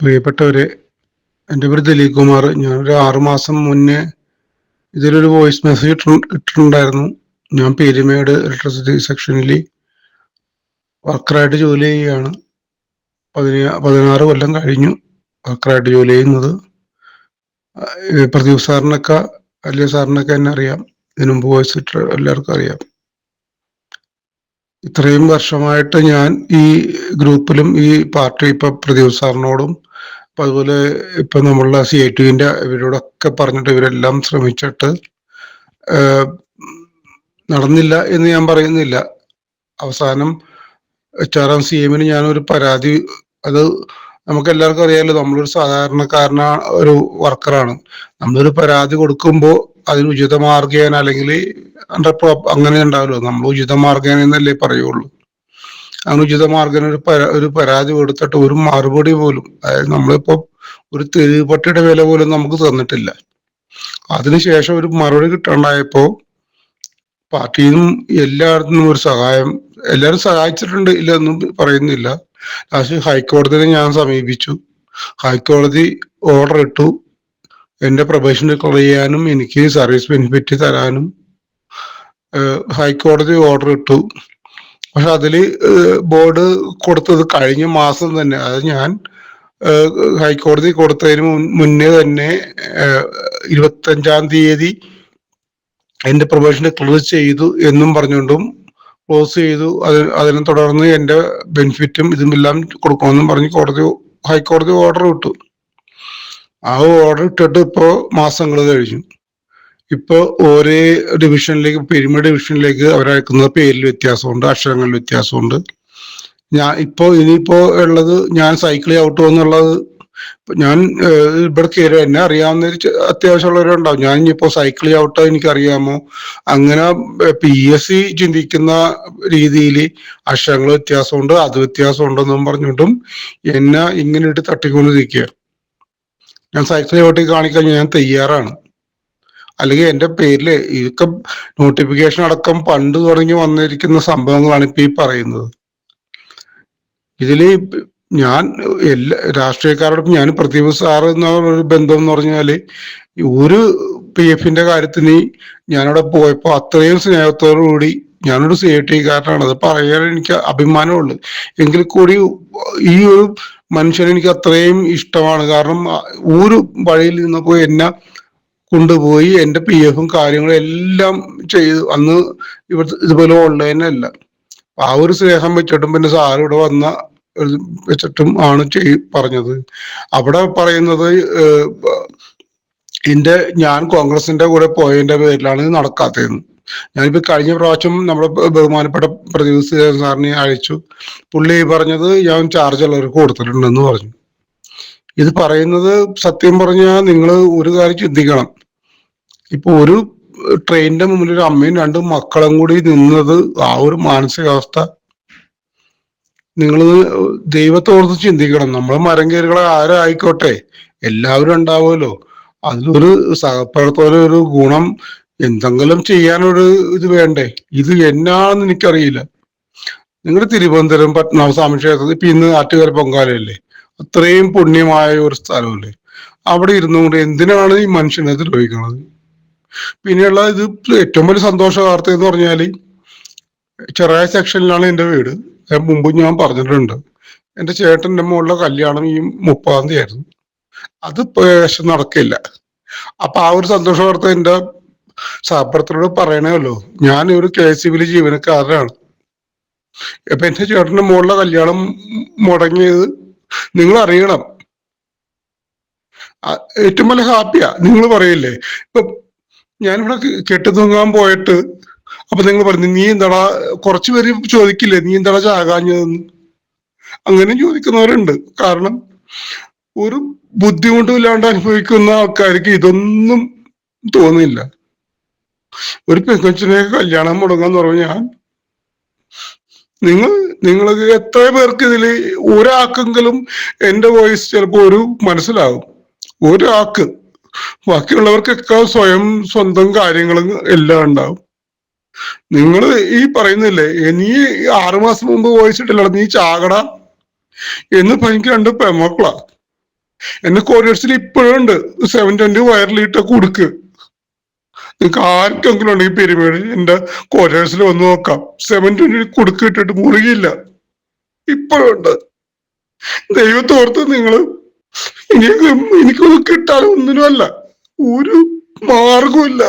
പ്രിയപ്പെട്ടവരെ എന്റെ പേര് ദിലീപ് കുമാർ. ഞാനൊരു ആറുമാസം മുന്നേ ഇതിലൊരു വോയിസ് മെസ്സേജ് ഇട്ടിട്ടുണ്ടായിരുന്നു. ഞാൻ പേരുമേട് ഇലക്ട്രിസിറ്റി സെക്ഷനിൽ വർക്കറായിട്ട് ജോലി ചെയ്യുകയാണ്. പതിനാ പതിനാറ് കൊല്ലം കഴിഞ്ഞു വർക്കറായിട്ട് ജോലി ചെയ്യുന്നത്. പ്രദീപ് സാറിനൊക്കെ വലിയ സാറിനൊക്കെ എന്നെ അറിയാം. ഇതിനു മുമ്പ് വോയിസ് ഇട്ട എല്ലാവർക്കും അറിയാം. ഇത്രയും വർഷമായിട്ട് ഞാൻ ഈ ഗ്രൂപ്പിലും ഈ പാർട്ടി ഇപ്പൊ പ്രദീപ് സാറിനോടും അപ്പൊ അതുപോലെ ഇപ്പൊ നമ്മളുടെ സി ഐ ടിവിന്റെ ഇവരോടൊക്കെ പറഞ്ഞിട്ട് ഇവരെല്ലാം ശ്രമിച്ചിട്ട് നടന്നില്ല എന്ന് ഞാൻ പറയുന്നില്ല. അവസാനം എച്ച് ആർ എം സി എമ്മിന് ഞാനൊരു പരാതി അത് നമുക്ക് എല്ലാവർക്കും അറിയാമല്ലോ നമ്മളൊരു സാധാരണക്കാരന ഒരു വർക്കറാണ്. നമ്മളൊരു പരാതി കൊടുക്കുമ്പോൾ അതിന് ഉചിത മാർഗേന അല്ലെങ്കിൽ അങ്ങനെ ഉണ്ടാവുമല്ലോ നമ്മൾ ഉചിത മാർഗേന എന്നല്ലേ പറയുള്ളൂ. അങ്ങനെ മാർഗം ഒരു പരാ ഒരു പരാതി കൊടുത്തിട്ട് ഒരു മറുപടി പോലും അതായത് നമ്മളിപ്പോ ഒരു തെരുവുപട്ടിയുടെ വില പോലും നമുക്ക് തന്നിട്ടില്ല. അതിനുശേഷം ഒരു മറുപടി കിട്ടാണ്ടായപ്പോ പാർട്ടിയിൽ നിന്നും എല്ലായിടത്തും ഒരു സഹായം എല്ലാവരും സഹായിച്ചിട്ടുണ്ട് ഇല്ല എന്നും പറയുന്നില്ല. ലാസ്റ്റ് ഹൈക്കോടതിയെ ഞാൻ സമീപിച്ചു. ഹൈക്കോടതി ഓർഡർ ഇട്ടു. എന്റെ പ്രൊബേഷൻ ഡിക്ലർ ചെയ്യാനും എനിക്ക് സർവീസ് ബെനിഫിറ്റ് തരാനും ഹൈക്കോടതി ഓർഡർ ഇട്ടു. പക്ഷെ അതിൽ ബോർഡ് കൊടുത്തത് കഴിഞ്ഞ മാസം തന്നെ. അത് ഞാൻ ഹൈക്കോടതി കൊടുത്തതിന് മുന്നേ തന്നെ ഇരുപത്തഞ്ചാം തീയതി എന്റെ പ്രൊബേഷൻ ക്ലോസ് ചെയ്തു എന്നും പറഞ്ഞുകൊണ്ടും ക്ലോസ് ചെയ്തു. അത് അതിനെ തുടർന്ന് എന്റെ ബെനിഫിറ്റും ഇതുമെല്ലാം കൊടുക്കണമെന്നും പറഞ്ഞ് കോടതി ഹൈക്കോടതി ഓർഡർ ഇട്ടു. ആ ഓർഡർ ഇട്ടിട്ട് ഇപ്പോ മാസങ്ങൾ കഴിഞ്ഞു. ഇപ്പോ ഒരേ ഡിവിഷനിലേക്ക് പെരുമ ഡിവിഷനിലേക്ക് അവരയക്കുന്നത് പേരിൽ വ്യത്യാസമുണ്ട് അക്ഷരങ്ങളിൽ വ്യത്യാസമുണ്ട്. ഞാൻ ഇപ്പോ ഇനിയിപ്പോ ഉള്ളത് ഞാൻ സൈക്കിൾ ഔട്ട് എന്നുള്ളത് ഞാൻ ഇവിടെ കയറി എന്നെ അറിയാവുന്ന അത്യാവശ്യമുള്ളവരുണ്ടാവും. ഞാൻ ഇനിയിപ്പോ സൈക്കിൾ ഔട്ട് എനിക്കറിയാമോ? അങ്ങനെ പി എസ് സി ചിന്തിക്കുന്ന രീതിയിൽ അക്ഷരങ്ങൾ വ്യത്യാസമുണ്ട് അത് വ്യത്യാസമുണ്ടെന്നും പറഞ്ഞിട്ടും എന്നെ ഇങ്ങനെ ഇട്ട് തട്ടിക്കൊണ്ടിരിക്കുക ഞാൻ സൈക്കിൾ ചവിട്ടി കാണിക്കാൻ ഞാൻ തയ്യാറാണ്. അല്ലെങ്കിൽ എന്റെ പേരിൽ ഇതൊക്കെ നോട്ടിഫിക്കേഷൻ അടക്കം പണ്ട് തുടങ്ങി വന്നിരിക്കുന്ന സംഭവങ്ങളാണ് ഇപ്പൊ ഈ പറയുന്നത്. ഇതിൽ ഞാൻ എല്ലാ രാഷ്ട്രീയക്കാരോടൊപ്പം ഞാൻ പ്രദീപ് സാർ എന്ന ഒരു ബന്ധം എന്ന് പറഞ്ഞാൽ ഒരു പി എഫിന്റെ കാര്യത്തിന് ഞാനവിടെ പോയപ്പോൾ അത്രയും സ്നേഹത്തോടു കൂടി ഞാനൊരു സി ഐ ടിക്കാരനാണ് അത് പറയാൻ എനിക്ക് അഭിമാനമുള്ളു. എങ്കിൽ കൂടി ഈ ഒരു മനുഷ്യനെനിക്ക് അത്രയും ഇഷ്ടമാണ്. കാരണം ഒരു വഴിയിൽ നിന്നപ്പോ എന്നെ കൊണ്ടുപോയി എന്റെ പി എഫും കാര്യങ്ങളും എല്ലാം ചെയ്തു. അന്ന് ഇവിടെ ഇതുപോലെ ഓൺലൈനല്ല ആ ഒരു സ്നേഹം വെച്ചിട്ടും പിന്നെ സാർ ഇവിടെ വന്ന വെച്ചിട്ടും ആണ് ചെയ് പറഞ്ഞത്. അവിടെ പറയുന്നത് എന്റെ ഞാൻ കോൺഗ്രസിന്റെ കൂടെ പോയതിന്റെ പേരിലാണ് ഇത് നടക്കാത്തതെന്ന്. ഞാനിപ്പോ കഴിഞ്ഞ പ്രാവശ്യം നമ്മുടെ ബഹുമാനപ്പെട്ട പ്രതിനിധി സാറിനെ അയച്ചു. പുള്ളി പറഞ്ഞത് ഞാൻ ചാർജ് ഉള്ളവർക്ക് കൊടുത്തിട്ടുണ്ടെന്ന് പറഞ്ഞു. ഇത് പറയുന്നത് സത്യം പറഞ്ഞാൽ നിങ്ങൾ ഒരു കാര്യം ചിന്തിക്കണം. ഇപ്പൊ ഒരു ട്രെയിനിന്റെ മുമ്പിൽ ഒരു അമ്മയും രണ്ടും മക്കളും കൂടി നിന്നത് ആ ഒരു മാനസികാവസ്ഥ നിങ്ങൾ ദൈവത്തോർത്ത് ചിന്തിക്കണം. നമ്മൾ മരം കയറികളെ ആരായിക്കോട്ടെ? എല്ലാവരും ഉണ്ടാവുമല്ലോ. അതിലൊരു സഹപ്രവർത്തകരുടെ ഒരു ഗുണം എന്തെങ്കിലും ചെയ്യാനൊരു ഇത് വേണ്ടേ? ഇത് എന്നാണെന്ന് എനിക്കറിയില്ല. നിങ്ങളുടെ തിരുവനന്തപുരം പത്മനാഭസ്വാമി ക്ഷേത്രത്തിൽ ഇപ്പൊ ഇന്ന് ആറ്റുകാൽ പൊങ്കാലയല്ലേ? അത്രയും പുണ്യമായ ഒരു സ്ഥലമല്ലേ? അവിടെ ഇരുന്നുകൊണ്ട് എന്തിനാണ് ഈ മനുഷ്യനെ ദ്രോഹിക്കുന്നത്? പിന്നെയുള്ള ഇത് ഏറ്റവും വലിയ സന്തോഷ വാർത്ത എന്ന് പറഞ്ഞാൽ ചെറിയ സെക്ഷനിലാണ് എന്റെ വീട്. മുമ്പ് ഞാൻ പറഞ്ഞിട്ടുണ്ട്. എന്റെ ചേട്ടന്റെ മുകളിലെ കല്യാണം ഈ മുപ്പതാം തീയതി ആയിരുന്നു. അത് പക്ഷെ നടക്കില്ല. അപ്പൊ ആ ഒരു സന്തോഷ വാർത്ത എന്റെ സഹപ്രവർത്തനോട് പറയണമല്ലോ ഞാൻ ഒരു കെ എസ് ബിയിലെ ജീവനക്കാരനാണ്. അപ്പൊ എന്റെ ചേട്ടന്റെ മുകളിലെ കല്യാണം മുടങ്ങിയത് നിങ്ങൾ അറിയണം ഏറ്റവും നല്ല ഹാപ്പിയാ. നിങ്ങൾ പറയില്ലേ? ഇപ്പൊ ഞാനിവിടെ കെട്ടു തൂങ്ങാൻ പോയിട്ട് അപ്പൊ നിങ്ങൾ പറഞ്ഞു നീ എന്താടാ കുറച്ചു പേര് ചോദിക്കില്ലേ നീ എന്താടാ ചാകാഞ്ഞതെന്ന്? അങ്ങനെ ചോദിക്കുന്നവരുണ്ട്. കാരണം ഒരു ബുദ്ധിമുട്ടും ഇല്ലാണ്ട് അനുഭവിക്കുന്ന ആൾക്കാർക്ക് ഇതൊന്നും തോന്നില്ല. ഒരു പെങ്കൊച്ചിനെ കല്യാണം മുടങ്ങാന്ന് പറഞ്ഞാൽ നിങ്ങൾ നിങ്ങൾ എത്ര പേർക്ക് ഇതിൽ ഒരാൾക്കെങ്കിലും എന്റെ വോയിസ് ചിലപ്പോൾ ഒരു മനസ്സിലാകും. ഒരാൾക്ക്. ബാക്കിയുള്ളവർക്കൊക്കെ സ്വയം സ്വന്തം കാര്യങ്ങളും എല്ലാം ഉണ്ടാവും. നിങ്ങൾ ഈ പറയുന്നില്ലേ നീ ആറുമാസം മുമ്പ് വോയിസ് ഇട്ടില്ല നീ ചാകട. എന്ന് എനിക്ക് രണ്ട് പെമക്കളാ എന്റെ കോരിയേഴ്സിൽ ഇപ്പോഴും ഉണ്ട്. സെവൻ ട്വന്റി വയറിലിട്ട കുടുക്ക്. നിങ്ങൾക്ക് ആർക്കെങ്കിലും ഉണ്ടെങ്കിൽ പെരുമേട് എന്റെ കൊറിയർസിൽ വന്ന് നോക്കാം. Seven twenty കൊടുക്കിട്ടിട്ട് മുറിയില്ല ഇപ്പോഴുണ്ട്. ദൈവത്തോർത്ത് നിങ്ങൾ എനിക്ക് എനിക്കൊന്നും കിട്ടാൻ ഒന്നിനുമല്ല ഒരു മാർഗമില്ല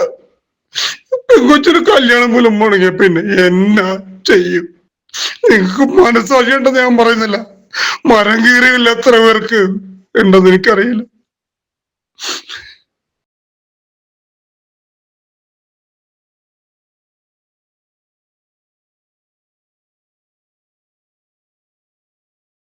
പെങ്കൊച്ചൊരു കല്യാണം പോലും മുടങ്ങിയ പിന്നെ എന്നാ ചെയ്യും? നിങ്ങൾക്ക് മനസ്സാക്കേണ്ടത് ഞാൻ പറയുന്നില്ല. മരം കീറിയില്ല എത്ര പേർക്ക് ഉണ്ടെന്ന് എനിക്കറിയില്ല.